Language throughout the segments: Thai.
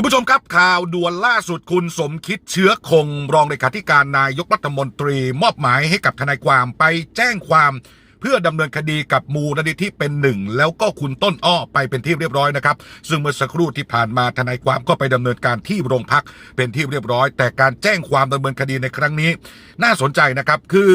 คุณผู้ชมครับข่าวด่วนล่าสุดคุณสมคิดเชื้อคง รองเลขาธิการนายกรัฐมนตรี มอบหมายให้กับทนายความไปแจ้งความ เพื่อดำเนินคดีกับมูลนิธิเป็นหนึ่ง แล้วก็คุณต้นอ้อไปเป็นที่เรียบร้อยนะครับ ซึ่งเมื่อสักครู่ที่ผ่านมาทนายความก็ไปดำเนินการที่โรงพักเป็นที่เรียบร้อย แต่การแจ้งความดำเนินคดีในครั้งนี้ น่าสนใจนะครับคือ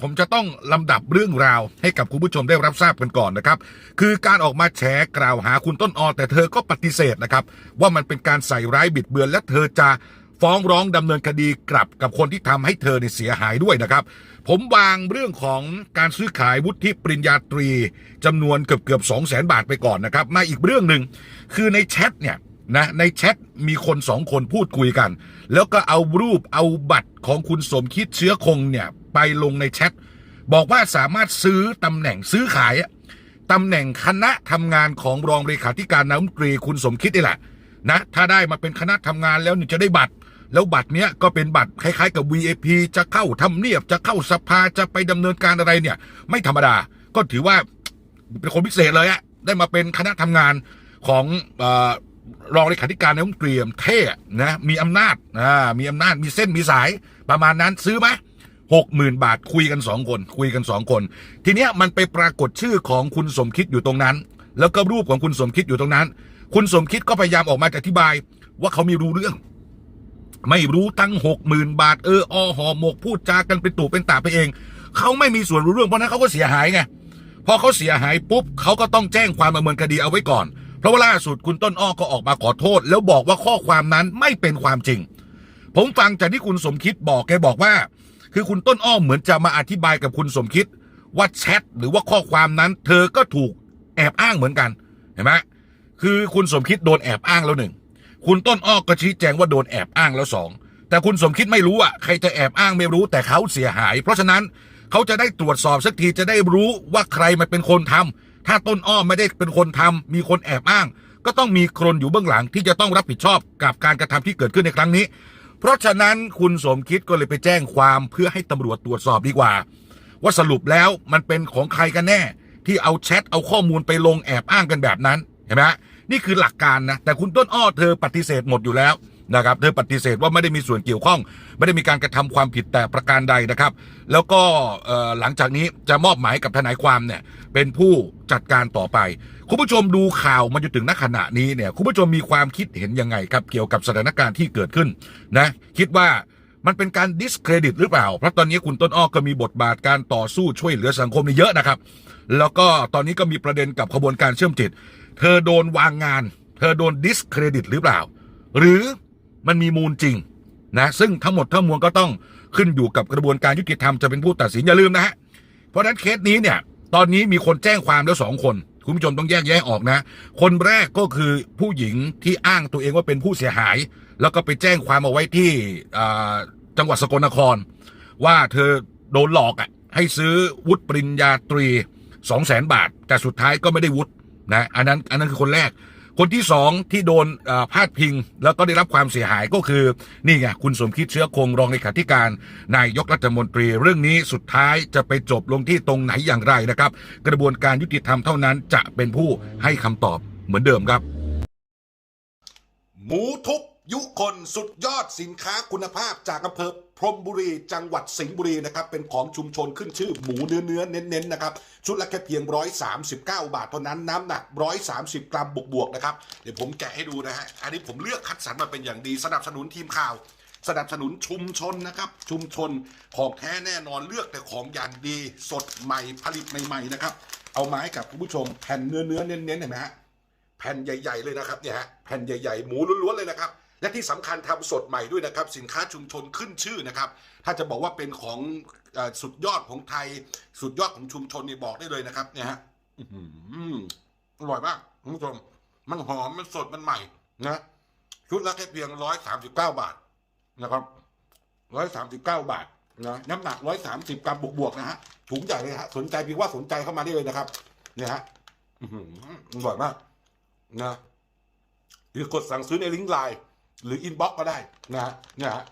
ผมจะต้องลำดับเรื่องราว ให้กับคุณผู้ชมได้รับทราบกันก่อนนะครับ คือการออกมาแฉกล่าวหาคุณต้นออแต่เธอก็ปฏิเสธนะครับ ว่ามันเป็นการใส่ร้ายบิดเบือนและเธอจะฟ้องร้องดำเนินคดีกลับกับคนที่ทำให้เธอเนี่ยเสียหายด้วยนะครับ ผมวางเรื่องของการซื้อขายวุฒิปริญญาตรีจำนวนเกือบเกือบสองแสนบาทไปก่อนนะครับ มาอีกเรื่องหนึ่งคือในแชทเนี่ยนะในแชทมีคนสองคนพูดคุยกัน แล้วก็เอารูปเอาบัตรของคุณสมคิดเชื้อคงเนี่ย ไปลงในแชทบอกว่าสามารถซื้อตำแหน่งซื้อขายอะตำแหน่งคณะทำงานของรองเลขาธิการนายกรัฐมนตรีคุณสมคิดนี่แหละนะถ้าได้มาเป็นคณะทำงานแล้วเนี่ยจะได้บัตร แล้วบัตรเนี้ยก็เป็นบัตรคล้ายๆกับ VIP จะเข้าทำเนียบจะเข้าสภาจะไปดำเนินการอะไรเนี่ย ไม่ธรรมดา ก็ถือว่าเป็นคนพิเศษเลยอะได้มาเป็นคณะทำงานของอรองเลขาธิการนายกรัฐมนตรีเท่นะมีอำนาจอ่ามีอำนาจมีเส้นมีสายประมาณนั้นซื้อไหม หกหมื่นบาทคุยกันสองคน คุยกันสองคน ทีเนี้ยมันไปปรากฏชื่อของคุณสมคิดอยู่ตรงนั้น แล้วก็รูปของคุณสมคิดอยู่ตรงนั้น คุณสมคิดก็พยายามออกมาอธิบาย ว่าเขาไม่รู้เรื่อง ไม่รู้ตั้งหกหมื่นบาทเอออหอหมกพูดจากันเป็นตู่เป็นตาไปเอง เขาไม่มีส่วนรู้เรื่องเพราะนั้นเขาก็เสียหายไงพอเขาเสียหายปุ๊บเขาก็ต้องแจ้งความดำเนินคดีเอาไว้ก่อน เพราะว่าล่าสุดคุณต้นอ้อก็ออกมาขอโทษ แล้วบอกว่าข้อความนั้นไม่เป็นความจริง ผมฟังจากที่คุณสมคิดบอกแกบอกว่า คือคุณต้นอ้อเหมือนจะมาอธิบายกับคุณสมคิด ว่าแชทหรือว่าข้อความนั้น เธอก็ถูกแอบอ้างเหมือนกันเห็นไหมคือคุณสมคิดโดนแอบอ้างแล้วหนึ่งคุณต้นอ้อก็ชี้แจงว่าโดนแอบอ้างแล้วสองแต่คุณสมคิดไม่รู้อะใครจะแอบอ้างไม่รู้แต่เขาเสียหาย เพราะฉะนั้นเขาจะได้ตรวจสอบสักทีจะได้รู้ว่าใครมันเป็นคนทำถ้าต้นอ้อไม่ได้เป็นคนทำมีคนแอบอ้าง ก็ต้องมีคนอยู่เบื้องหลังที่จะต้องรับผิดชอบกับการกระทำที่เกิดขึ้นในครั้งนี้ เพราะฉะนั้นคุณสมคิดก็เลยไปแจ้งความเพื่อให้ตำรวจตรวจสอบดีกว่า ว่าสรุปแล้วมันเป็นของใครกันแน่ ที่เอาแชทเอาข้อมูลไปลงแอบอ้างกันแบบนั้นเห็นไหมฮะนี่คือหลักการนะแต่คุณต้นอ้อเธอปฏิเสธหมดอยู่แล้ว นะครับเธอปฏิเสธว่าไม่ได้มีส่วนเกี่ยวข้อง ไม่ได้มีการกระทำความผิดแต่ประการใดนะครับ แล้วก็หลังจากนี้จะมอบหมายกับทนายความเนี่ยเป็นผู้จัดการต่อไป คุณผู้ชมดูข่าวมาจนถึงณขณะนี้เนี่ยคุณผู้ชมมีความคิดเห็นยังไงครับเกี่ยวกับสถานการณ์ที่เกิดขึ้นนะคิดว่ามันเป็นการดิสเครดิตหรือเปล่า เพราะตอนนี้คุณต้นอ้อก็มีบทบาทการต่อสู้ช่วยเหลือสังคมนี่เยอะนะครับ แล้วก็ตอนนี้ก็มีประเด็นกับขบวนการเชื่อมจิต เธอโดนวางงาน เธอโดนดิสเครดิตหรือเปล่า หรือ มันมีมูลจริงนะซึ่งทั้งหมดทั้งมวลก็ต้องขึ้นอยู่กับกระบวนการยุติธรรมจะเป็นผู้ตัดสินอย่าลืมนะฮะเพราะฉะนั้นเคสนี้เนี่ยตอนนี้มีคนแจ้งความแล้วสองคน คุณผู้ชมต้องแยกแยะออกนะ คนแรกก็คือผู้หญิงที่อ้างตัวเองว่าเป็นผู้เสียหาย แล้วก็ไปแจ้งความเอาไว้ที่จังหวัดสกลนคร ว่าเธอโดนหลอกอะให้ซื้อวุฒิปริญญาตรีสองแสนบาท แต่สุดท้ายก็ไม่ได้วุฒินะอันนั้นอันนั้นคือคนแรก คนที่สองที่โดนพาดพิง แล้วก็ได้รับความเสียหายก็คือ นี่ไงคุณสมคิดเชื้อคงรองเลขาธิการนายกรัฐมนตรี เรื่องนี้สุดท้ายจะไปจบลงที่ตรงไหนอย่างไรนะครับ กระบวนการยุติธรรมเท่านั้นจะเป็นผู้ให้คำตอบเหมือนเดิมครับ หมูทุบยุคนสุดยอดสินค้าคุณภาพจากอำเภอ พรมบุรีจังหวัดสิงห์บุรีนะครับเป็นของชุมชนขึ้นชื่อหมูเนื้อเนื้อเน้นๆนะครับชุดละแค่เพียง 139 บาทเท่านั้นน้ำหนัก 130 กรัมบวกๆนะครับเดี๋ยวผมแกะให้ดูนะฮะอันนี้ผมเลือกคัดสรรมาเป็นอย่างดีสนับสนุนทีมข่าว สนับสนุนชุมชนนะครับชุมชนของแท้แน่นอนเลือกแต่ของอย่างดีสดใหม่ผลิตใหม่ๆนะครับเอามาให้กับคุณผู้ชมแผ่นเนื้อเนื้อเน้นๆเห็นไหมฮะแผ่นใหญ่ ๆเลยนะครับเนี่ยฮะแผ่นใหญ่ๆหมูล้วนๆเลยนะครับ และที่สำคัญทำสดใหม่ด้วยนะครับ สินค้าชุมชนขึ้นชื่อนะครับ ถ้าจะบอกว่าเป็นของอสุดยอดของไทย สุดยอดของชุมชนนี่บอกได้เลยนะครับ เนี่ยฮะอร่อยมากคุณผู้ชม มันหอมมันสดมันใหม่นะชุดละแค่เพียงร้อยสามสิบเก้าบาทนะครับร้อยสามสิบเก้าบาทนะน้ำหนักร้อยสามสิบกรัมบวกๆนะฮะถุงใหญ่เลยฮะสนใจเพียงว่าสนใจเข้ามาได้เลยนะครับ เนี่ยฮะอร่อยมากนะหรือกดสั่งซื้อในลิงก์ไลน์ หรืออินบ็อกก็ได้นะฮะเนี่ยฮะ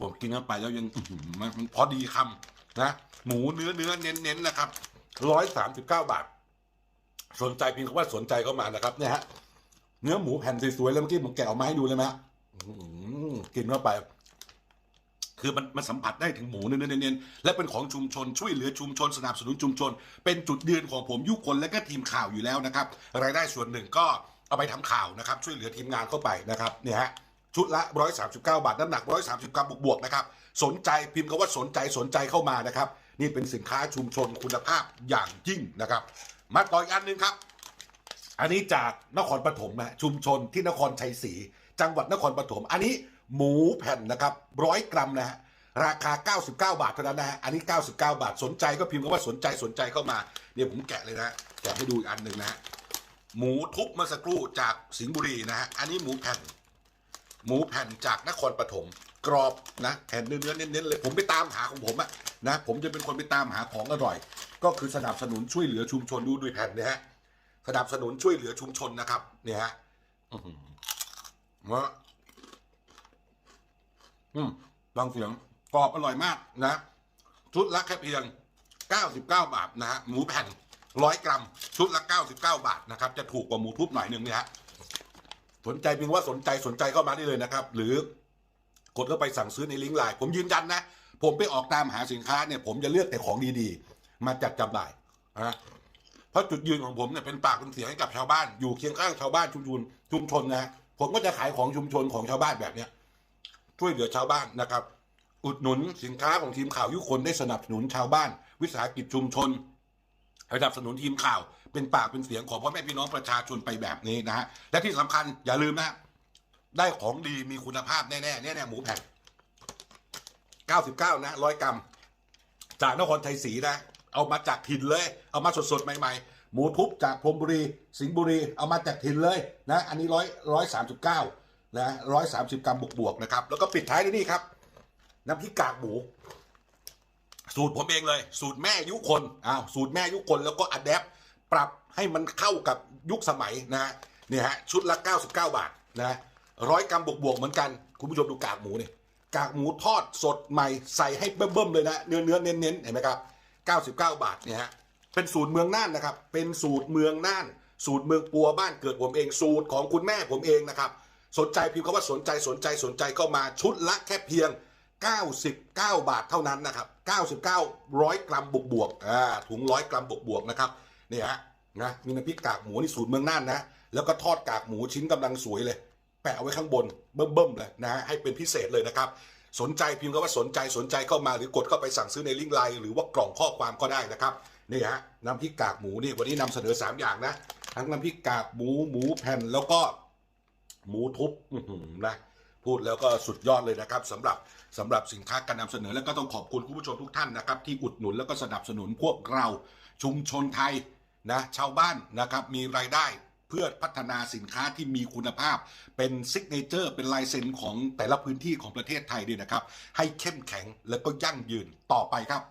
ผมกินเข้าไปแล้วยังมันพอดีคำนะ หมูเนื้อเนื้อเน้นเน้นนะครับร้อยสามสิบเก้าบาท สนใจเพียงคำว่าสนใจเข้ามานะครับ เนี่ยฮะเนื้อหมูแผ่นสวยๆแล้วเมื่อกี้ผมแกะออกมาให้ดูเลยไหมฮะกินเข้าไป คือมันมันสัมผัสได้ถึงหมูเนื้อเนๆๆและเป็นของชุมชนช่วยเหลือชุมชนสนับสนุนชุมชน เป็นจุดยืนของผมยุคนและก็ทีมข่าวอยู่แล้วนะครับ รายได้ส่วนหนึ่งก็ เอาไปทำข่าวนะครับ ช่วยเหลือทีมงานเข้าไปนะครับเนี่ยฮะชุดละ 139 บาท น้ำหนัก 130 กรัมบวกๆนะครับ สนใจพิมพ์คำว่าสนใจสนใจเข้ามานะครับ นี่เป็นสินค้าชุมชนคุณภาพอย่างยิ่งนะครับ มาต่ออีกอันหนึ่งครับ อันนี้จากนครปฐมนะชุมชนที่นครชัยศรีจังหวัดนครปฐมอันนี้หมูแผ่นนะครับร้อยกรัมนะฮะราคา 99 บาทเท่านั้นนะฮะอันนี้ 99 บาทสนใจก็พิมพ์คำว่าสนใจสนใจเข้ามาเดี๋ยผมแกะเลยนะแกะให้ดูอีกอันหนึ่งนะ หมูทุบเมื่อสักครู่จากสิงห์บุรีนะฮะ อันนี้หมูแผ่น หมูแผ่นจากนครปฐมกรอบนะแผ่นเนื้อเน้นๆเลยผมไปตามหาของผมอะนะผมจะเป็นคนไปตามหาของอร่อย ก็คือสนับสนุนช่วยเหลือชุมชนดูด้วยแผ่นเนี่ยฮะสนับสนุนช่วยเหลือชุมชนนะครับเนี่ยฮะอื้อหือมาอืมฟังเสียงกรอบอร่อยมากนะชุดละแค่เพียง 99 บาทนะฮะหมูแผ่น ร้อยกรัม ชุดละ 99 บาทนะครับ จะถูกกว่าหมูทุบหน่อยหนึ่งเนี่ยฮะสนใจเพียงว่าสนใจสนใจเข้ามาได้เลยนะครับ หรือกดเข้าไปสั่งซื้อในลิงก์ไลน์ผมยืนยันนะ ผมไปออกตามหาสินค้าเนี่ยผมจะเลือกแต่ของดีๆ มาจัดจำหน่ายนะเพราะจุดยืนของผมเนี่ยเป็นปากเป็นเสียงให้กับชาวบ้านอยู่เคียงข้างชาวบ้านชุมชนชุมชนนะผมก็จะขายของชุมชนของชาวบ้านแบบเนี้ยช่วยเหลือชาวบ้านนะครับ อุดหนุนสินค้าของทีมข่าวยุคนได้สนับสนุนชาวบ้าน วิสาหกิจชุมชน สนับสนุนทีมข่าว เป็นปากเป็นเสียงของพ่อแม่พี่น้องประชาชนไปแบบนี้นะฮะและที่สำคัญอย่าลืมนะ ได้ของดีมีคุณภาพแน่ๆแน่ๆหมูแผ่น99 นะร้อยกรัม จากนครชัยศรีนะ เอามาจากถิ่นเลย เอามาสดๆ ใหม่ๆ หมูทุบจากพรมบุรี สิงห์บุรี เอามาจากถิ่นเลยนะ อันนี้ร้อยร้อยสามสิบเก้านะร้อยสามสิบกรัมบวกๆนะครับ แล้วก็ปิดท้ายด้วยนี่ครับ น้ำพริกกากหมู สูตรผมเองเลย สูตรแม่ยุคนอ้าวสูตรแม่ยุคนแล้วก็อัดแอปปรับให้มันเข้ากับยุคสมัยนะฮะเนี่ยฮะชุดละ 99 บาทนะร้อยกรัมบวกๆเหมือนกัน คุณผู้ชมดูกากหมูเนี่ยกากหมูทอดสดใหม่ใส่ให้เบิ่มๆเลยนะเนื้อเนื้อๆเน้นๆเห็นไหมครับ 99 บาทเนี่ยฮะเป็นสูตรเมืองน่านนะครับ เป็นสูตรเมืองน่าน สูตรเมืองปัวบ้านเกิดผมเองสูตรของคุณแม่ผมเองนะครับ สนใจพิมพ์คำว่าสนใจสนใจสนใจเข้ามาชุดละแค่เพียง 99 บาทเท่านั้นนะครับ 99ร้อยกรัมบวกบวกอ่าถุงร้อยกรัมบวกบวกนะครับเนี่ยฮะนะมีน้ำพริกกากหมูนี่สูตรเมืองน่านนะ แล้วก็ทอดกากหมูชิ้นกำลังสวยเลย แปะเอาไว้ข้างบนเบิ่มๆเลยนะฮะให้เป็นพิเศษเลยนะครับ สนใจพิมพ์คำว่าสนใจสนใจเข้ามาหรือกดเข้าไปสั่งซื้อในลิงก์ไลน์หรือว่ากล่องข้อความก็ได้นะครับนี่ฮะน้ำพริกกากหมูนี่วันนี้นำเสนอ 3 อย่างนะทั้งน้ำพริกกากหมูหมูแผ่นแล้วก็หมูทุบนะ พูดแล้วก็สุดยอดเลยนะครับสำหรับสำหรับสินค้าการนำเสนอ แล้วก็ต้องขอบคุณคุณผู้ชมทุกท่านนะครับ ที่อุดหนุนแล้วก็สนับสนุนพวกเราชุมชนไทยนะชาวบ้านนะครับมีรายได้เพื่อพัฒนาสินค้าที่มีคุณภาพ เป็นซิกเนเจอร์เป็นลายเซ็นของแต่ละพื้นที่ของประเทศไทยด้วยนะครับ ให้เข้มแข็งแล้วก็ยั่งยืนต่อไปครับ